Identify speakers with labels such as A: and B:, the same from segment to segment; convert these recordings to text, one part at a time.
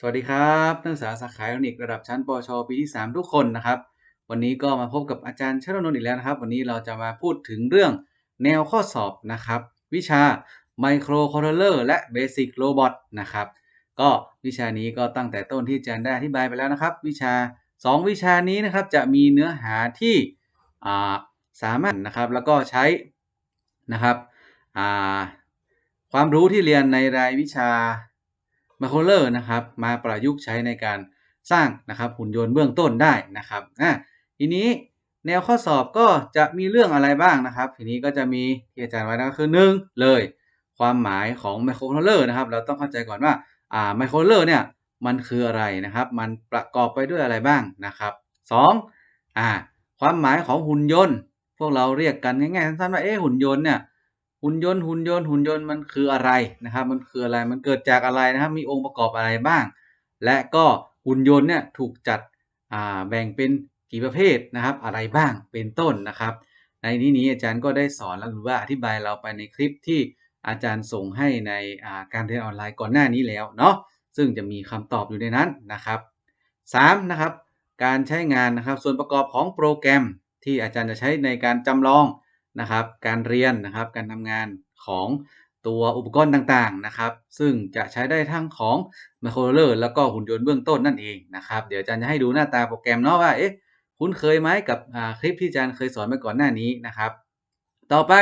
A: สวัสดีครับนักศึกษาสาขาอิเล็กทรอนิกส์ระดับชั้นปชปีที่ 3 ทุกคนนะครับ วันนี้ก็มาพบกับอาจารย์ชนนท์อีกแล้วนะครับ วันนี้เราจะมาพูดถึงเรื่องแนวข้อสอบนะครับ วิชา Microcontroller และ Basic Robot นะครับก็วิชานี้ก็ตั้งแต่ต้นที่อาจารย์ได้อธิบายไปแล้วนะครับ วิชา 2 วิชานี้นะครับจะมีเนื้อหาที่าสามารถนะครับแล้วก็ใช้นะครับความรู้ที่เรียนในรายวิชา มาโครเลอร์นะครับ มาประยุกต์ใช้ในการสร้างนะครับหุ่นยนต์เบื้องต้นได้นะครับอะทีนี้แนวข้อสอบก็จะมีเรื่องอะไรบ้างนะครับ ทีนี้ก็จะมีที่อาจารย์ไว้ก็คือหนึ่งเลย ความหมายของไมโครคอนโทรลเลอร์นะครับ เราต้องเข้าใจก่อนว่าอ่าไมโครคอนโทรลเลอร์เนี่ยมันคืออะไรนะครับ มันประกอบไปด้วยอะไรบ้างนะครับสองอ่าความหมายของหุ่นยนต์ พวกเราเรียกกันง่ายๆสั้นๆว่าเอ๊หุ่นยนต์เนี่ย หุ่นยนต์หุ่นยนต์หุ่นยนต์มันคืออะไรนะครับ มันคืออะไรมันเกิดจากอะไรนะครับ มีองค์ประกอบอะไรบ้าง และก็หุ่นยนต์เนี่ยถูกจัดแบ่งเป็นกี่ประเภทนะครับ อะไรบ้างเป็นต้นนะครับ ในที่นี้อาจารย์ก็ได้สอนแล้วหรือว่าอธิบายเราไปในคลิปที่อาจารย์ส่งให้ในการเรียนออนไลน์ก่อนหน้านี้แล้วเนาะซึ่งจะมีคำตอบอยู่ในนั้นนะครับ3นะครับการใช้งานนะครับส่วนประกอบของโปรแกรมที่อาจารย์จะใช้ในการจำลอง นะครับ การเรียนนะครับ การทำงานของตัวอุปกรณ์ต่างๆนะครับ ซึ่งจะใช้ได้ทั้งของไมโครเลอร์แล้วก็หุ่นยนต์เบื้องต้นนั่นเองนะครับ เดี๋ยวอาจารย์จะให้ดูหน้าตาโปรแกรมเนาะว่าเอ๊ะคุ้นเคยไหมกับคลิปที่อาจารย์เคยสอนไปก่อนหน้านี้นะครับ ต่อไป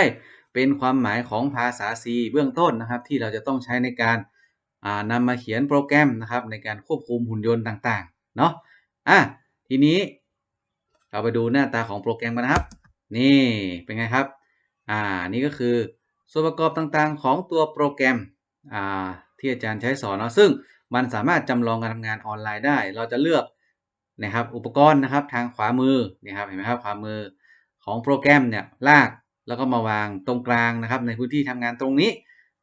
A: เป็นความหมายของภาษา C เบื้องต้นนะครับ ที่เราจะต้องใช้ในการนำมาเขียนโปรแกรมนะครับ ในการควบคุมหุ่นยนต์ต่างๆเนาะอะทีนี้เราไปดูหน้าตาของโปรแกรมกันนะครับ นี่เป็นไงครับ อ่า นี่ก็คือส่วนประกอบต่างๆของตัวโปรแกรม อ่า ที่อาจารย์ใช้สอนเนาะ ซึ่งมันสามารถจำลองการทำงานออนไลน์ได้ เราจะเลือกนะครับ อุปกรณ์นะครับทางขวามือนี่ครับ เห็นไหมครับ ขวามือของโปรแกรมเนี่ยลากแล้วก็มาวางตรงกลางนะครับ ในพื้นที่ทำงานตรงนี้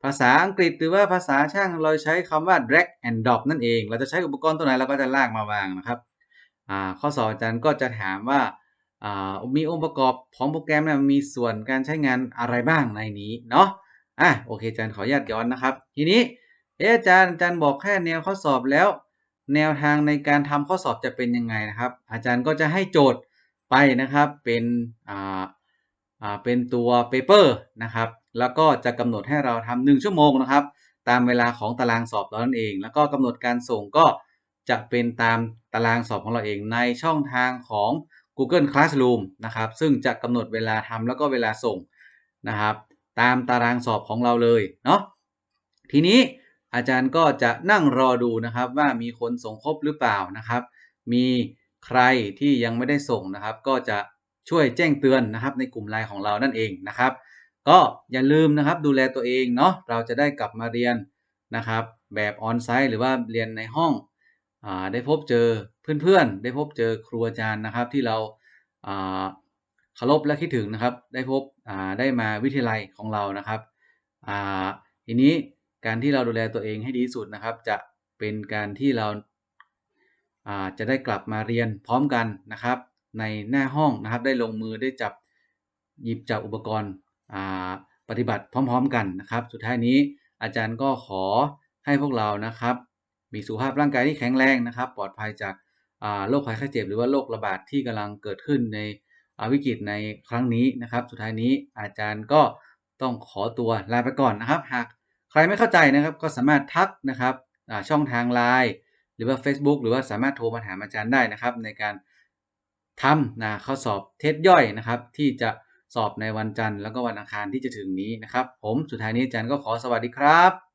A: ภาษาอังกฤษหรือว่าภาษาช่างเราใช้คำว่า drag and drop นั่นเอง เราจะใช้อุปกรณ์ตัวไหนเราก็จะลากมาวางนะครับข้อสอบอาจารย์ก็จะถามว่า มีองค์ประกอบของโปรแกรมนะมีส่วนการใช้งานอะไรบ้างในนี้เนาะอะโอเคอาจารย์ขออนุญาตย้อนนะครับ ทีนี้เอออาจารย์อาจารย์บอกแค่แนวข้อสอบแล้ว แนวทางในการทำข้อสอบจะเป็นยังไงนะครับ อาจารย์ก็จะให้โจทย์ไปนะครับเป็นอ่าอ่าเป็นตัวเปเปอร์นะครับแล้วก็จะกำหนดให้เราทำหนึ่งชั่วโมงนะครับ ตามเวลาของตารางสอบเรานั่นเอง แล้วก็กำหนดการส่งก็จะเป็นตามตารางสอบของเราเองในช่องทางของ Google Classroom นะครับ ซึ่งจะกำหนดเวลาทำแล้วก็เวลาส่งนะครับ ตามตารางสอบของเราเลยเนาะทีนี้อาจารย์ก็จะนั่งรอดูนะครับว่ามีคนส่งครบหรือเปล่านะครับ มีใครที่ยังไม่ได้ส่งนะครับ ก็จะช่วยแจ้งเตือนนะครับ ในกลุ่มไลน์ของเรานั่นเองนะครับ ก็อย่าลืมนะครับดูแลตัวเองเนาะเราจะได้กลับมาเรียนนะครับ แบบออนไซต์หรือว่าเรียนในห้อง ได้พบเจอเพื่อนๆ ได้พบเจอครูอาจารย์นะครับ ที่เราเคารพและคิดถึงนะครับ ได้พบได้มาวิทยาลัยของเรานะครับทีนี้การที่เราดูแลตัวเองให้ดีสุดนะครับ จะเป็นการที่เราจะได้กลับมาเรียนพร้อมกันนะครับ ในหน้าห้องนะครับ ได้ลงมือได้จับหยิบจับอุปกรณ์ปฏิบัติพร้อม ๆ กันนะครับ สุดท้ายนี้อาจารย์ก็ขอให้พวกเรานะครับ มีสุขภาพร่างกายที่แข็งแรงนะครับ ปลอดภัยจากโรคภัยไข้เจ็บ หรือว่าโรคระบาดที่กำลังเกิดขึ้นในวิกฤตในครั้งนี้นะครับ สุดท้ายนี้อาจารย์ก็ต้องขอตัวลาไปก่อนนะครับ หากใครไม่เข้าใจนะครับ ก็สามารถทักนะครับช่องทางไลน์หรือว่า Facebook หรือว่าสามารถโทรมาถามอาจารย์ได้นะครับ ในการทำนะข้อสอบเทสย่อยนะครับ ที่จะสอบในวันจันทร์แล้วก็วันอังคารที่จะถึงนี้นะครับ ผมสุดท้ายนี้อาจารย์ก็ขอสวัสดีครับ